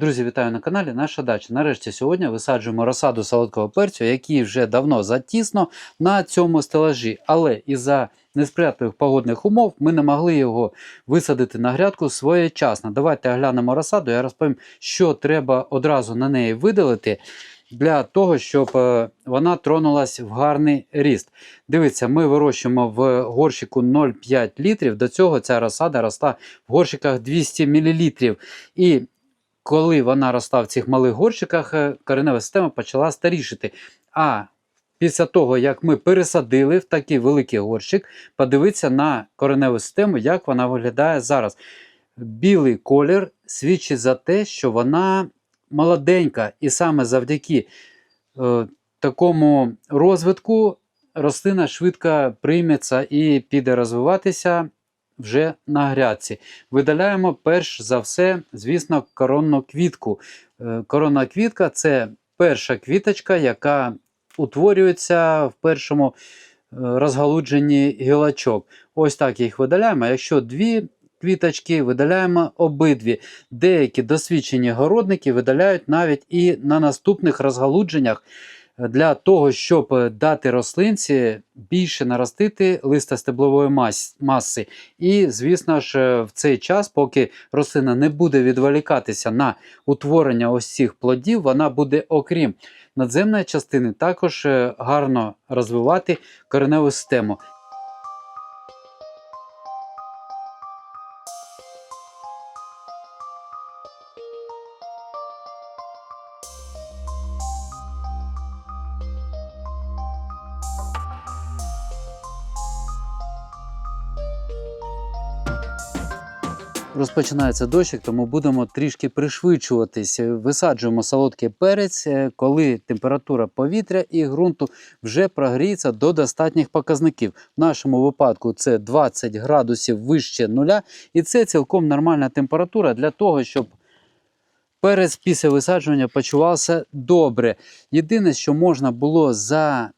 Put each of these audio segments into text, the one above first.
Друзі, вітаю на каналі Наша дача. Нарешті сьогодні висаджуємо розсаду солодкого перцю, який вже давно затісно на цьому стелажі. Але із-за несприятливих погодних умов ми не могли його висадити на грядку своєчасно. Давайте оглянемо розсаду. Я розповім, що треба одразу на неї видалити. Для того, щоб е, вона тронулась в гарний ріст. Дивіться, ми вирощуємо в горщику 0,5 літрів. До цього ця розсада росла в горщиках 200 мл. І коли вона росла в цих малих горщиках, е, коренева система почала старішити. А після того, як ми пересадили в такий великий горщик, подивитися на кореневу систему, як вона виглядає зараз. Білий колір свідчить за те, що вона молоденька, і саме завдяки е, такому розвитку рослина швидко прийметься і піде розвиватися вже на грядці. Видаляємо перш за все, звісно, коронну квітку. Е, Коронна квітка це перша квіточка, яка утворюється в першому е, розгалудженні гілочок. Ось так їх видаляємо. Якщо дві квіточки, видаляємо обидві. Деякі досвідчені городники видаляють навіть і на наступних розгалудженнях для того, щоб дати рослинці більше наростити листа стеблової маси. І, звісно ж, в цей час, поки рослина не буде відволікатися на утворення ось цих плодів, вона буде, окрім надземної частини, також е, гарно розвивати кореневу систему. Розпочинається дощик, тому будемо трішки пришвидшуватись. Висаджуємо солодкий перець, е, коли температура повітря і ґрунту вже прогріється до достатніх показників. В нашому випадку це 20 градусів вище нуля, і це цілком нормальна температура для того, щоб перець після висаджування почувався добре. Єдине, що можна було за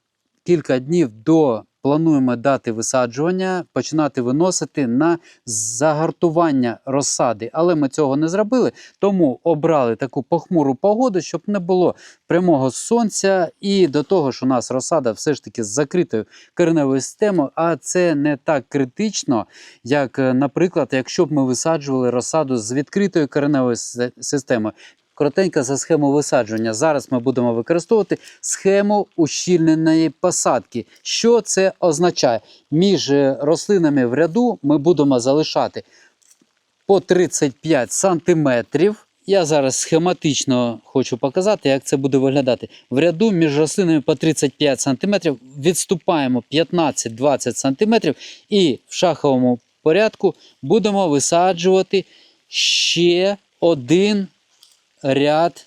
кілька днів до плануємо дати висаджування, починати виносити на загартування розсади. Але ми цього не зробили, тому обрали таку похмуру погоду, щоб не було прямого сонця. І до того ж, у нас розсада все ж таки з закритою кореневою системою, а це не так критично, як, е, наприклад, якщо б ми висаджували розсаду з відкритою кореневою системою. Коротенько за схему висадження. Зараз ми будемо використовувати схему ущільненої посадки. Що це означає? Між е, рослинами в ряду ми будемо залишати по 35 сантиметрів. Я зараз схематично хочу показати, як це буде виглядати. В ряду між рослинами по 35 см відступаємо 15-20 см і в шаховому порядку будемо висаджувати ще один ряд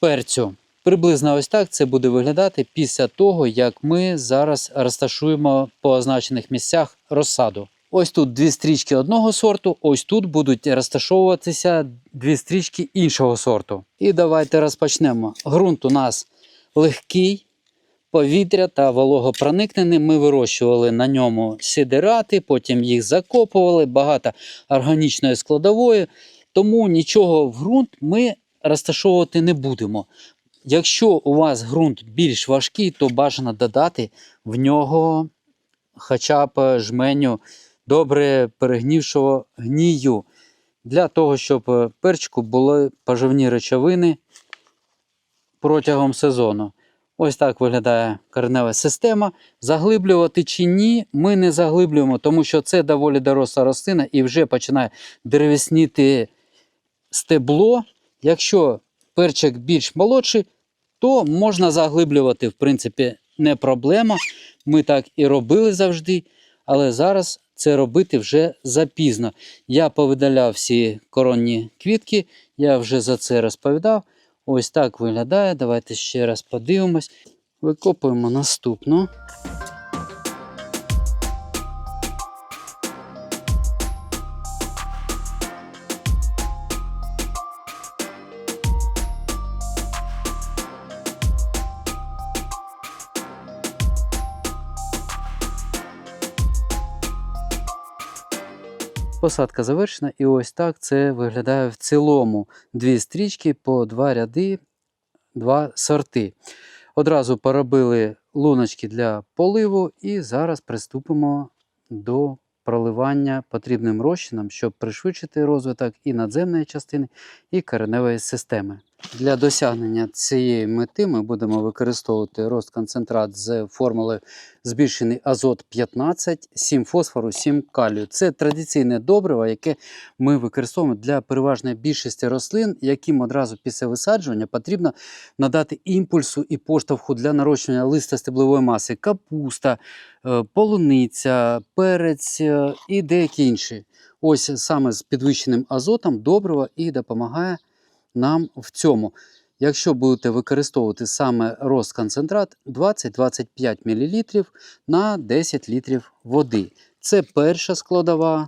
перцю. Приблизно ось так це буде виглядати після того, як ми зараз розташуємо по означених місцях розсаду. Ось тут дві стрічки одного сорту, ось тут будуть розташовуватися дві стрічки іншого сорту. І давайте розпочнемо. Ґрунт у нас легкий, повітря та вологопроникнений. Ми вирощували на ньому сидирати, потім їх закопували, багато органічної складової. Тому нічого в ґрунт ми розташовувати не будемо. Якщо у вас ґрунт більш важкий, то бажано додати в нього хоча б жменю добре перегнівшого гнію, для того, щоб е, перчику були поживні речовини протягом сезону. Ось так виглядає коренева система. Заглиблювати чи ні, ми не заглиблюємо, тому що це доволі доросла рослина і вже починає деревесніти стебло. Якщо перчик більш молодший, то можна заглиблювати, в принципі, не проблема. Ми так і робили завжди, але зараз це робити вже запізно. Я повидаляв всі коронні квітки, я вже за це розповідав. Ось так виглядає. Давайте ще раз подивимось. Викопуємо наступну. Посадка завершена, і ось так це виглядає в цілому. Дві стрічки по два ряди, два сорти. Одразу поробили луночки для поливу, і зараз приступимо до проливання потрібним розчином, щоб пришвидшити розвиток і надземної частини, і кореневої системи. Для досягнення цієї мети ми будемо використовувати розконцентрат з формулою збільшений азот 15, 7 фосфору, 7 калію. Це традиційне добриво, яке ми використовуємо для переважної більшості рослин, яким одразу після висаджування потрібно надати імпульсу і поштовху для нарощування листа стеблової маси, капуста, е, полуниця, перець е, і деякі інші. Ось саме з підвищеним азотом добриво і допомагає нам в цьому. Якщо будете використовувати саме розконцентрат 20-25 мл на 10 літрів води. Це перша складова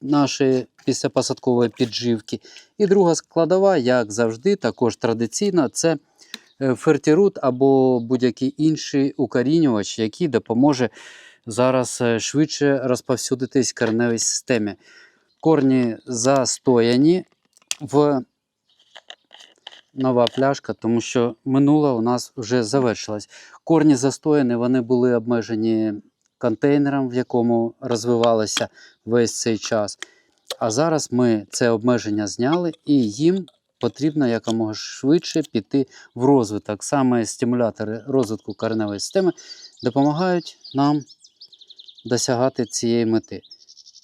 нашої післяпосадкової підживки. І друга складова, як завжди, також традиційна, це е, фертірут або будь-який інший укорінювач, який допоможе зараз е, швидше розповсюдитись кореневій системі. Корні застояні в нова пляшка, тому що минула у нас вже завершилась. Корні застояні, вони були обмежені контейнером, в якому розвивалися весь цей час. А зараз ми це обмеження зняли і їм потрібно якомога швидше піти в розвиток. Саме стимулятори розвитку кореневої системи допомагають нам досягати цієї мети.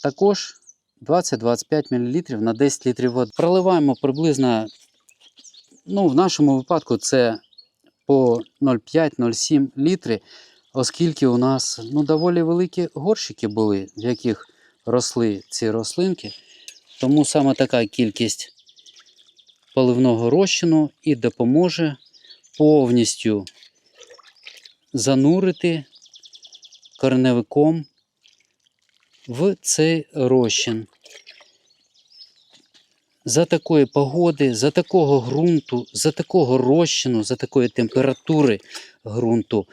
Також 20-25 мл на 10 літрів води. Проливаємо приблизно, ну, в нашому випадку це по 0,5-0,7 літри, оскільки у нас ну, доволі великі горщики були, в яких росли ці рослинки. Тому саме така кількість поливного розчину і допоможе повністю занурити кореневиком в цей розчин. За такої погоди, за такого ґрунту, за такого розчину, за такої температури ґрунту,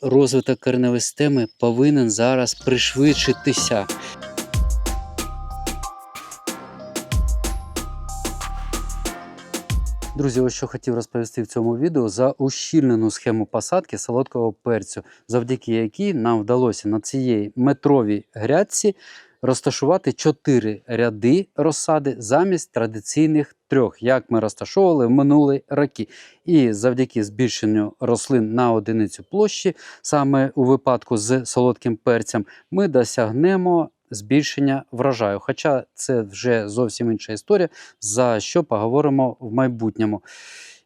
розвиток кореневої системи повинен зараз пришвидшитися. Друзі, ось що хотів розповісти в цьому відео за ущільнену схему посадки солодкого перцю, завдяки якій нам вдалося на цієї метровій грядці розташувати 4 ряди розсади замість традиційних трьох, як ми розташовували в минулі роки. І завдяки збільшенню рослин на одиницю площі, саме у випадку з солодким перцем, ми досягнемо збільшення врожаю. Хоча це вже зовсім інша історія, за що поговоримо в майбутньому.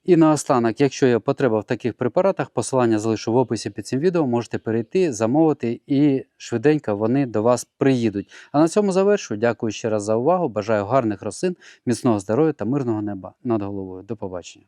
І наостанок, якщо є потреба в таких препаратах, посилання залишу в описі під цим відео, можете перейти, замовити і швиденько вони до вас приїдуть. А на цьому завершу. Дякую ще раз за увагу. Бажаю гарних рослин, міцного здоров'я та мирного неба над головою. До побачення.